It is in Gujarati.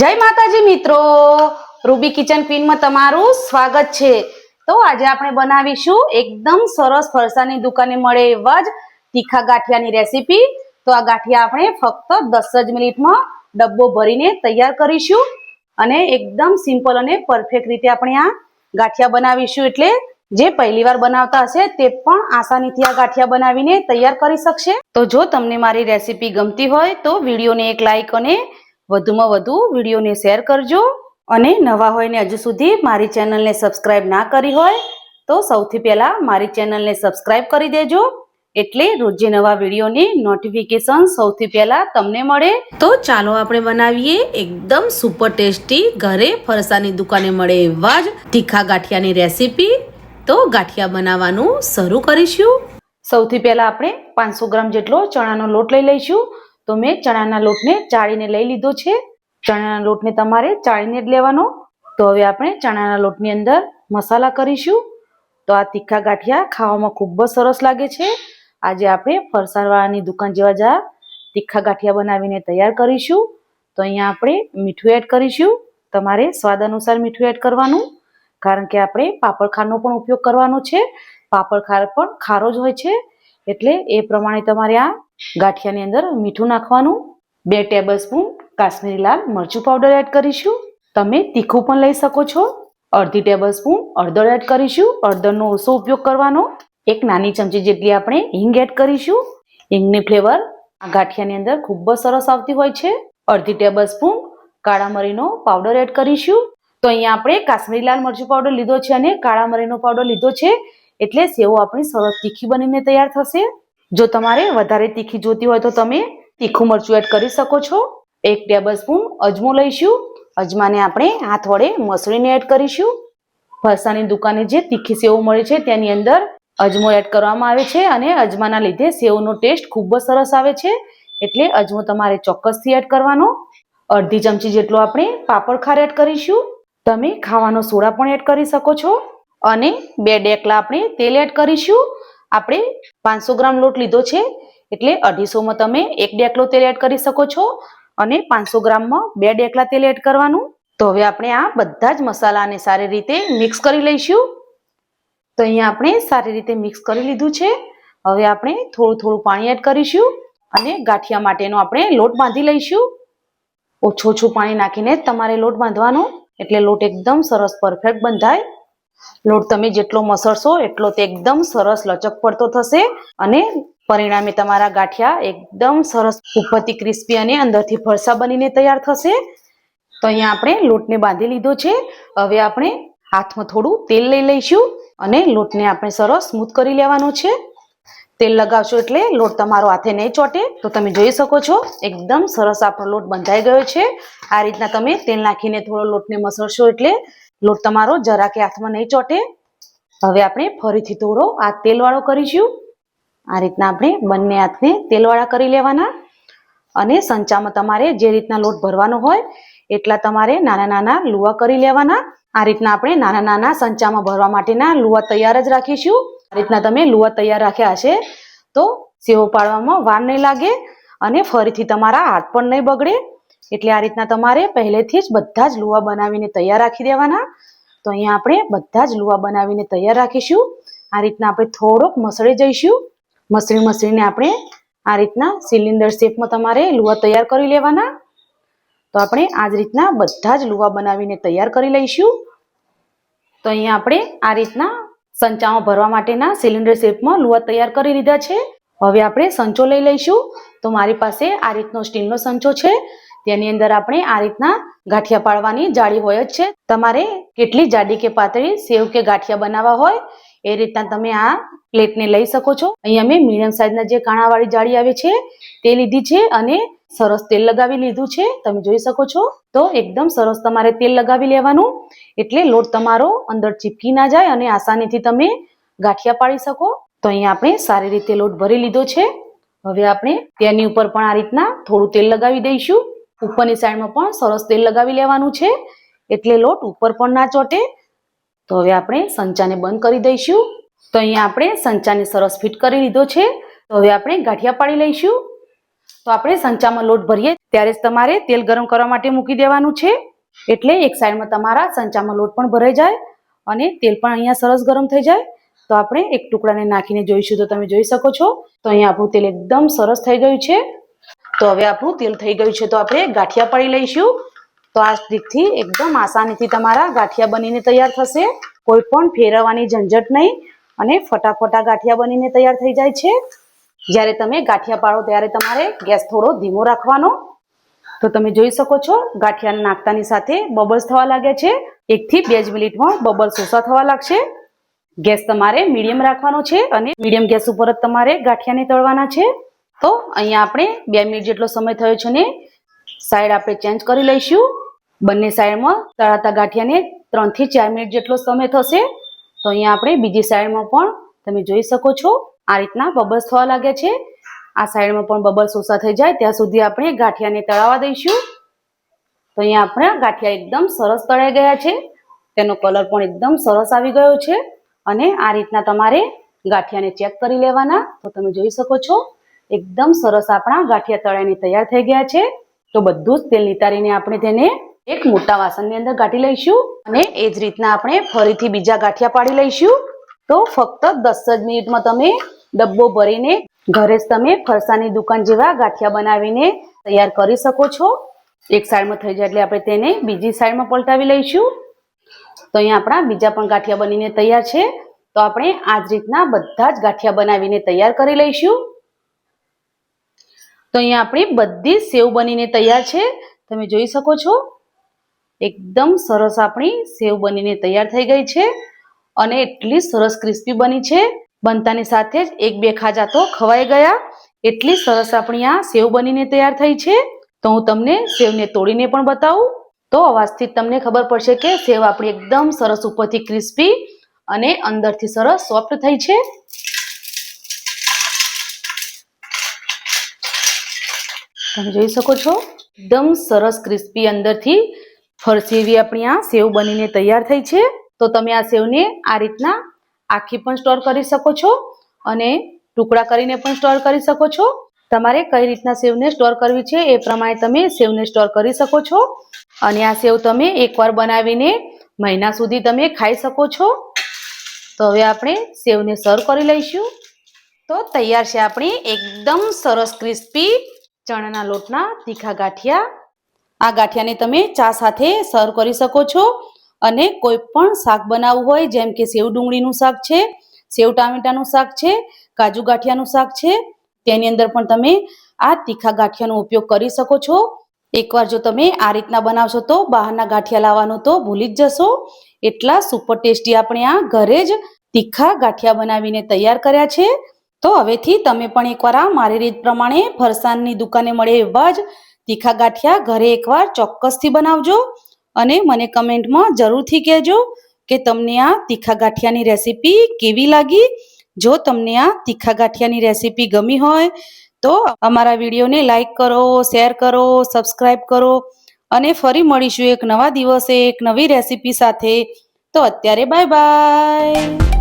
જય માતાજી મિત્રો. રૂબી કિચન ક્વીનમાં તમારું સ્વાગત છે. તો આજે આપણે બનાવીશું એકદમ સરસ ફરસાની દુકાને મળે એવા જ તીખા ગાંઠિયાની રેસીપી. તો આ ગાંઠિયા આપણે ફક્ત દસ જ મિનિટમાં ડબ્બો ભરીને તૈયાર કરીશું. અને એકદમ સિમ્પલ અને પરફેક્ટ રીતે આપણે આ ગાંઠિયા બનાવીશું. એટલે જે પહેલીવાર બનાવતા હશે તે પણ આસાનીથી આ ગાંઠિયા બનાવીને તૈયાર કરી શકશે. તો જો તમને મારી રેસીપી ગમતી હોય તો વિડીયોને એક લાઇક અને વધુમાં વધુ વિડીયોને શેર કરજો અને નવા હોય ને હજુ સુધી મારી ચેનલને સબસ્ક્રાઈબ ના કરી હોય તો સૌથી પહેલાં મારી ચેનલને સબસ્ક્રાઈબ કરી દેજો એટલે રોજે નવા વિડીયોની નોટિફિકેશન સૌથી પહેલાં તમને મળે. તો ચાલો આપણે બનાવીએ એકદમ સુપર ટેસ્ટી ઘરે ફરસાની દુકાને મળે એવા જ તીખા ગાંઠિયાની રેસીપી તો ગાંઠિયા બનાવવાનું શરૂ કરીશું. સૌથી પહેલાં આપણે પાંચસો ગ્રામ જેટલો ચણાનો લોટ લઈ લઈશું. તો મેં ચણાના લોટને ચાળીને લઈ લીધો છે. ચણાના લોટને તમારે ચાળીને જ લેવાનો. તો હવે આપણે ચણાના લોટની અંદર મસાલા કરીશું. તો આ તીખા ગાંઠિયા ખાવામાં ખૂબ જ સરસ લાગે છે. આજે આપણે ફરસાણવાળાની દુકાન જેવા જ તીખા ગાંઠિયા બનાવીને તૈયાર કરીશું. તો અહીંયા આપણે મીઠું એડ કરીશું. તમારે સ્વાદ અનુસાર મીઠું એડ કરવાનું. કારણ કે આપણે પાપડ ખારનો પણ ઉપયોગ કરવાનો છે. પાપડ ખાર પણ ખારો જ હોય છે. એટલે એ પ્રમાણે તમારે આ ગાંઠિયાની અંદર મીઠું નાખવાનું, બે ટેબલ સ્પૂન કાશ્મીરી લાલ મરચું પાવડર એડ કરીશું. તમે તીખું પણ લઈ શકો છો. અડધી ટેબલ સ્પૂન અડદર એડ કરીશું. અડદરનો ઓછો ઉપયોગ કરવાનો. એક નાની ચમચી જેટલી આપણે હિંગ એડ કરીશું. હિંગની ફ્લેવર આ ગાંઠિયાની અંદર ખૂબ જ સરસ આવતી હોય છે. અડધી ટેબલ સ્પૂન કાળા મરીનો પાવડર એડ કરીશું. તો અહીંયા આપણે કાશ્મીરી લાલ મરચું પાવડર લીધો છે અને કાળા મરીનો પાવડર લીધો છે. એટલે સેવો આપણી સરસ તીખી બનીને તૈયાર થશે. જો તમારે વધારે તીખી જોતી હોય તો તમે તીખું મરચું એડ કરી શકો છો. એક ટેબલ સ્પૂન અજમો લઈશું. અજમાને આપણે હાથ વડે મસળીને એડ કરીશું. ફરસાની દુકાને જે તીખી સેવ મળે છે તેની અંદર અજમો એડ કરવામાં આવે છે અને અજમાના લીધે સેવનો ટેસ્ટ ખૂબ જ સરસ આવે છે. એટલે અજમો તમારે ચોક્કસથી એડ કરવાનો. અડધી ચમચી જેટલો આપણે પાપડ ખાર એડ કરીશું. તમે ખાવાનો સોડા પણ એડ કરી શકો છો. અને બે ડેકલા આપણે તેલ એડ કરીશું. આપણે પાંચસો ગ્રામ લોટ લીધો છે, એટલે અઢીસોમાં તમે એક ડેકલો તેલ એડ કરી શકો છો અને પાંચસો ગ્રામમાં બે ડેકલા તેલ એડ કરવાનું. તો હવે આપણે આ બધા જ મસાલાને સારી રીતે મિક્સ કરી લઈશું. તો અહીંયા આપણે સારી રીતે મિક્સ કરી લીધું છે. હવે આપણે થોડું થોડું પાણી એડ કરીશું અને ગાંઠિયા માટેનો આપણે લોટ બાંધી લઈશું. ઓછું ઓછું પાણી નાખીને તમારે લોટ બાંધવાનો, એટલે લોટ એકદમ સરસ પરફેક્ટ બંધાય. લોટ તમે જેટલો મસળશો, એટલો તે એકદમ સરસ લચક પડતો થશે અને પરિણામે તમારા ગાંઠિયા એકદમ સરસ ઉપરથી ક્રિસ્પી અને અંદરથી ફરસા બનીને તૈયાર થશે. તો અહીંયા આપણે લોટને બાંધી લીધો છે. હવે આપણે હાથમાં થોડું તેલ લઈ લઈશું અને લોટને આપણે સરસ સ્મૂથ કરી લેવાનો છે. તેલ લગાવશો એટલે લોટ તમારો હાથે નહીં ચોટે. તો તમે જોઈ શકો છો, એકદમ સરસ આપણો લોટ બંધાઈ ગયો છે. આ રીતના તમે તેલ નાખીને થોડો લોટને મસળશો એટલે લોટ તમારો જરા કે હાથમાં નહીં ચોટે. હવે આપણે ફરીથી થોડો આ તેલવાળો કરીશું. આ રીતના આપણે બંને હાથને તેલવાળા કરી લેવાના. અને સંચામાં તમારે જે રીતના લોટ ભરવાનો હોય, એટલા તમારે નાના નાના લુવા કરી લેવાના. આ રીતના આપણે નાના નાના સંચામાં ભરવા માટેના લુવા તૈયાર જ રાખીશું. આ રીતના તમે લુવા તૈયાર રાખ્યા હશે, તો સેવો પાડવામાં વાર નહીં લાગે અને ફરીથી તમારા હાથ પણ નહીં બગડે. એટલે આ રીતના તમારે પહેલેથી જ બધા જ લુવા બનાવીને તૈયાર રાખી દેવાના. તો અહીંયા આપણે બધા જ લુવા બનાવીને તૈયાર રાખીશું. આ રીતના આપણે થોડોક મસળી જઈશું. મસળી મસળીને આપણે આ રીતના સિલિન્ડર શેપમાં તમારે લુવા તૈયાર કરી લેવાના. તો આપણે આ જ રીતના બધા જ લુવા બનાવીને તૈયાર કરી લઈશું. તો અહીંયા આપણે આ રીતના સંચામાં ભરવા માટેના સિલિન્ડર શેપમાં લુવા તૈયાર કરી લીધા છે. હવે આપણે સંચો લઈ લઈશું. તો મારી પાસે આ રીતનો સ્ટીલનો સંચો છે. તેની અંદર આપણે આ રીતના ગાંઠિયા પાડવાની જાળી હોય જ છે. તમારે કેટલી જાડી કે પાતળી સેવ કે ગાંઠિયા બનાવવા હોય એ રીતના તમે આ પ્લેટને લઈ શકો છો. અહીંયા મેં મીડિયમ સાઈઝના જે કાણાવાળી જાળી આવે છે તે લીધી છે અને સરસ તેલ લગાવી લીધું છે. તમે જોઈ શકો છો. તો એકદમ સરસ તમારે તેલ લગાવી લેવાનું. એટલે લોટ તમારો અંદર ચીપકી ના જાય અને આસાનીથી તમે ગાંઠિયા પાડી શકો. તો અહીંયા આપણે સારી રીતે લોટ ભરી લીધો છે. હવે આપણે તેની ઉપર પણ આ રીતના થોડું તેલ લગાવી દઈશું. ઉપરની સાઈડમાં પણ સરસ તેલ લગાવી લેવાનું છે. એટલે લોટ ઉપર પણ ના ચોટે. તો હવે આપણે સંચાને બંધ કરી દઈશું. તો અહીંયા આપણે સંચાને સરસ ફિટ કરી લીધો છે. તો હવે આપણે ગાંઠિયા પાડી લઈશું. તો આપણે સંચામાં લોટ ભરીએ ત્યારે જ તમારે તેલ ગરમ કરવા માટે મૂકી દેવાનું છે. એટલે એક સાઈડમાં તમારા સંચામાં લોટ પણ ભરાઈ જાય અને તેલ પણ અહીંયા સરસ ગરમ થઈ જાય. તો આપણે એક ટુકડાને નાખીને જોઈશું તો તમે જોઈ શકો છો. તો અહીંયા આપણું તેલ એકદમ સરસ થઈ ગયું છે. તો હવે આપણું તેલ થઈ ગયું છે તો આપણે ગાંઠિયા પાડી લઈશું. તો આ સ્ટીકથી એકદમ આસાનીથી તમારા ગાંઠિયા બનીને તૈયાર થશે. કોઈ પણ ફેરવવાની ઝંઝટ નહીં અને ફટાફટા ગાંઠિયા બનીને તૈયાર થઈ જાય છે. જ્યારે તમે ગાંઠિયા પાડો ત્યારે તમારે ગેસ થોડો ધીમો રાખવાનો. તો તમે જોઈ શકો છો ગાંઠિયા નાખતાની સાથે બબલ્સ થવા લાગ્યા છે. એકથી બે જ મિનિટમાં બબલ્સ ઓછા થવા લાગશે. ગેસ તમારે મીડિયમ રાખવાનો છે અને મીડિયમ ગેસ ઉપર જ તમારે ગાંઠિયાને તળવાના છે. તો અહીંયા આપણે બે મિનિટ જેટલો સમય થયો છે ને સાઈડ આપણે ચેન્જ કરી લઈશું. બંને સાઈડમાં તળાતા ગાંઠિયાને ત્રણથી ચાર મિનિટ જેટલો સમય થશે. તો અહીંયા આપણે બીજી સાઈડમાં પણ તમે જોઈ શકો છો, આ રીતના બબલ્સ થવા લાગ્યા છે. આ સાઈડમાં પણ બબલ્સ ઓછા થઈ જાય, ત્યાં સુધી આપણે ગાંઠિયાને તળાવવા દઈશું. તો અહીંયા આપણે ગાંઠિયા એકદમ સરસ તળાઈ ગયા છે. તેનો કલર પણ એકદમ સરસ આવી ગયો છે. અને આ રીતના તમારે ગાંઠિયાને ચેક કરી લેવાના. તો તમે જોઈ શકો છો. એકદમ સરસ આપણા ગાંઠિયા તળાઈને તૈયાર થઈ ગયા છે. તો બધું જ તેલ નિતારીને આપણે તેને એક મોટા વાસણની અંદર ગાંઠી લઈશું અને એ જ રીતના આપણે ફરીથી બીજા ગાંઠિયા પાડી લઈશું. તો ફક્ત દસ જ મિનિટમાં તમે ડબ્બો ભરીને ઘરે જ તમે ફરસાની દુકાન જેવા ગાંઠિયા બનાવીને તૈયાર કરી શકો છો. એક સાઈડમાં થઈ જાય એટલે આપણે તેને બીજી સાઈડમાં પલટાવી લઈશું. તો અહીંયા આપણા બીજા પણ ગાંઠિયા બનીને તૈયાર છે. તો આપણે આ જ રીતના બધા જ ગાંઠિયા બનાવીને તૈયાર કરી લઈશું. તો અહીંયા આપણી બધી સેવ બનીને તૈયાર છે. તમે જોઈ શકો છો. એકદમ સરસ આપણી સેવ બનીને તૈયાર થઈ ગઈ છે અને એટલી સરસ ક્રિસ્પી બની છે. બનતાની સાથે જ એક બે ખાજા તો ખવાઈ ગયા. એટલી સરસ આપણી આ સેવ બનીને તૈયાર થઈ છે. તો હું તમને સેવને તોડીને પણ બતાવું. તો અવાજથી તમને ખબર પડશે કે સેવ આપણી એકદમ સરસ ઉપરથી ક્રિસ્પી અને અંદરથી સરસ સોફ્ટ થઈ છે. તમે જોઈ શકો છો. એકદમ સરસ ક્રિસ્પી અંદરથી ફરસી એવી આપણી આ સેવ બનીને તૈયાર થઈ છે. તો તમે આ સેવને આ રીતના આખી પણ સ્ટોર કરી શકો છો અને ટુકડા કરીને પણ સ્ટોર કરી શકો છો. તમારે કઈ રીતના સેવને સ્ટોર કરવી છે એ પ્રમાણે તમે સેવને સ્ટોર કરી શકો છો. અને આ સેવ તમે એકવાર બનાવીને મહિના સુધી તમે ખાઈ શકો છો. તો હવે આપણે સેવને સર્વ કરી લઈશું. તો તૈયાર છે આપણી એકદમ સરસ ક્રિસ્પી ચણાના લોટના તીખા ગાંઠિયા. આ ગાંઠિયાને તમે ચા સાથે સર્વ કરી શકો છો અને કોઈ પણ શાક બનાવવું હોય, જેમ કે સેવ ડુંગળીનું શાક છે, સેવ ટામેટાનું શાક છે, કાજુ ગાંઠિયાનું શાક છે, તેની અંદર પણ તમે આ તીખા ગાંઠિયાનો ઉપયોગ કરી શકો છો. એકવાર જો તમે આ રીતના બનાવશો તો બહારના ગાંઠિયા લાવવાનું તો ભૂલી જ જશો. એટલા સુપર ટેસ્ટી આપણે આ ઘરે જ તીખા ગાંઠિયા બનાવીને તૈયાર કર્યા છે. તો હવેથી તમે પણ એકવાર આ મારી રીત પ્રમાણે ફરસાણની દુકાને મળે એવા જ તીખા ગાંઠિયા ઘરે એકવાર ચોક્કસથી બનાવજો અને મને કમેન્ટમાં જરૂરથી કહેજો કે તમને આ તીખા ગાંઠિયાની રેસીપી કેવી લાગી? જો તમને આ તીખા ગાંઠિયાની રેસીપી ગમી હોય, તો અમારા વિડીયોને લાઈક કરો, શેર કરો સબસ્ક્રાઈબ કરો અને ફરી મળીશું એક નવા દિવસે, એક નવી રેસીપી સાથે. તો અત્યારે બાય બાય.